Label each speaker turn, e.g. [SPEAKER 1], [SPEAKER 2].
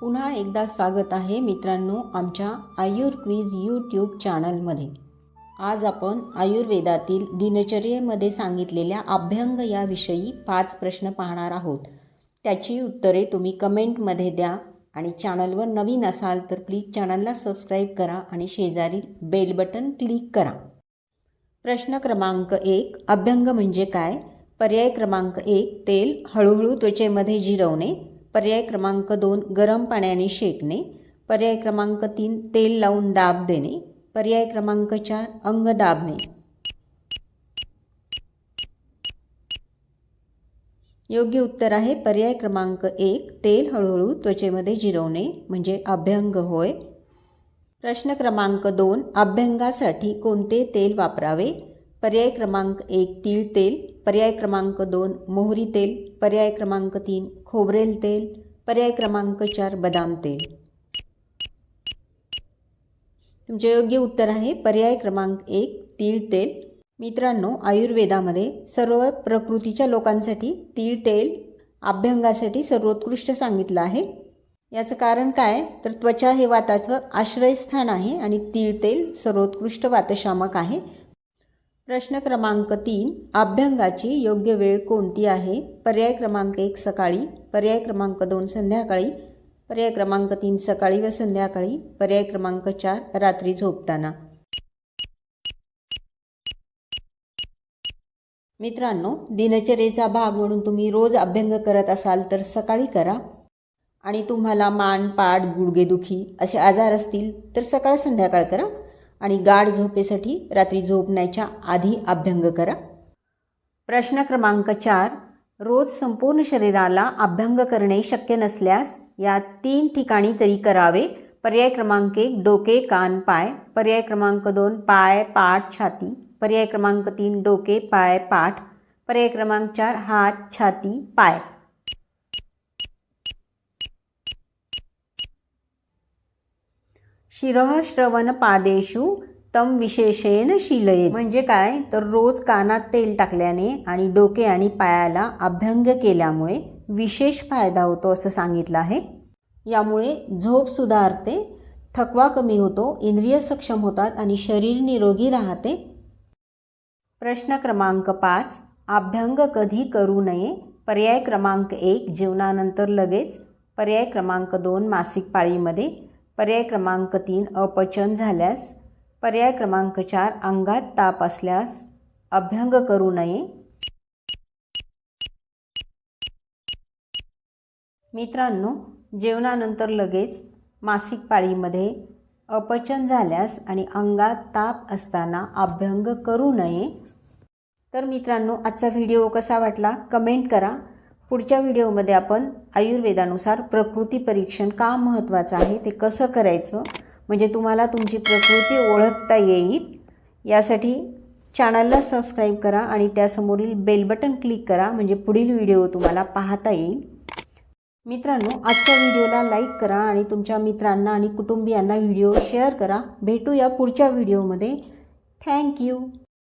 [SPEAKER 1] पुन्हा एकदा स्वागत आहे मित्रांनो आमच्या आयुर क्विज यूट्यूब चॅनलमध्ये आज आपण आयुर्वेदातील दिनचर्येमध्ये सांगितलेल्या अभ्यंग याविषयी पाच प्रश्न पाहणार आहोत. त्याची उत्तरे तुम्ही कमेंटमध्ये द्या आणि चॅनलवर नवीन असाल तर प्लीज चॅनलला सबस्क्राईब करा आणि शेजारील बेल बटन क्लिक करा. प्रश्न क्रमांक एक अभ्यंग म्हणजे काय? पर्याय क्रमांक एक तेल हळूहळू त्वचेमध्ये जिरवणे. पर्याय क्रमांक दोन गरम पाण्याने शेकणे. पर्याय क्रमांक तीन तेल लावून दाब देणे. पर्याय क्रमांक चार अंग दाबणे. योग्य उत्तर आहे पर्याय क्रमांक एक तेल हळूहळू त्वचेमध्ये जिरवणे म्हणजे अभ्यंग होय. प्रश्न क्रमांक दोन अभ्यंगासाठी कोणते तेल वापरावे? पर्याय क्रमांक एक तीळ तेल. पर्याय क्रमांक दोन मोहरी तेल पर्याय क्रमांक तीन खोबरेल तेल पर्याय क्रमांक चार बदाम तेल. तुमचे योग्य उत्तर आहे पर्याय क्रमांक एक तीळ तेल. मित्रांनो आयुर्वेदामध्ये सर्व प्रकृतीच्या लोकांसाठी तीळ तेल अभ्यंगासाठी सर्वोत्कृष्ट सांगितलं आहे. याचं कारण काय? तर त्वचा हे वाताचं आश्रयस्थान आहे आणि तीळ तेल सर्वोत्कृष्ट वातशामक आहे. प्रश्न क्रमांक तीन अभ्यंगाची योग्य वेळ कोणती आहे? पर्याय क्रमांक एक सकाळी. पर्याय क्रमांक दोन संध्याकाळी. पर्याय क्रमांक तीन सकाळी व संध्याकाळी. पर्याय क्रमांक चार रात्री झोपताना. मित्रांनो दिनचर्येचा भाग म्हणून तुम्ही रोज अभ्यंग करत असाल तर सकाळी करा. आणि तुम्हाला मान पाठ गुडघेदुखी असे आजार असतील तर सकाळ संध्याकाळ करा. आणि गाढ झोपेसाठी रात्री झोपण्याच्या आधी अभ्यंग करा. प्रश्न क्रमांक चार. रोज संपूर्ण शरीराला अभ्यंग करणे शक्य नसल्यास या तीन ठिकाणी तरी करावे. पर्याय क्रमांक एक डोके कान पाय. पर्याय क्रमांक दोन पाय पाठ छाती. पर्याय क्रमांक तीन डोके पाय पाठ. पर्याय क्रमांक चार हात छाती पाय. शिरः श्रवण पादेषु तम विशेषेण शिलये म्हणजे काय? तर रोज कानात तेल टाकल्याने आणि डोके आणि पायाला अभ्यंग केल्यामुळे विशेष फायदा होतो असं सांगितलं आहे. यामुळे झोप सुधारते थकवा कमी होतो इंद्रिय सक्षम होतात आणि शरीर निरोगी राहते. प्रश्न क्रमांक पाच अभ्यंग कधी करू नये? पर्याय क्रमांक एक जेवणानंतर लगेच. पर्याय क्रमांक दोन मासिक पाळीमध्ये. पर्याय क्रमांक तीन अपचन झाल्यास पर्याय क्रमांक चार अंगात ताप असल्यास अभ्यंग करू नये. मित्रांनो जेवणानंतर लगेच मासिक पाळीमध्ये अपचन झाल्यास आणि अंगात ताप असताना अभ्यंग करू नये. तर मित्रांनो आजचा व्हिडिओ कसा वाटला? कमेंट करा. पुढच्या व्हिडिओमध्ये आपण आयुर्वेदानुसार प्रकृती परीक्षण का महत्त्वाचं आहे ते कसं करायचं म्हणजे तुम्हाला तुमची प्रकृती ओळखता येईल यासाठी चॅनलला सबस्क्राईब करा आणि त्यासमोरील बेल बटन क्लिक करा म्हणजे पुढील व्हिडिओ तुम्हाला पाहता येईल. मित्रांनो आजच्या व्हिडिओला लाईक करा आणि तुमच्या मित्रांना आणि कुटुंबियांना व्हिडिओ शेअर करा. भेटूया पुढच्या व्हिडिओमध्ये. थँक्यू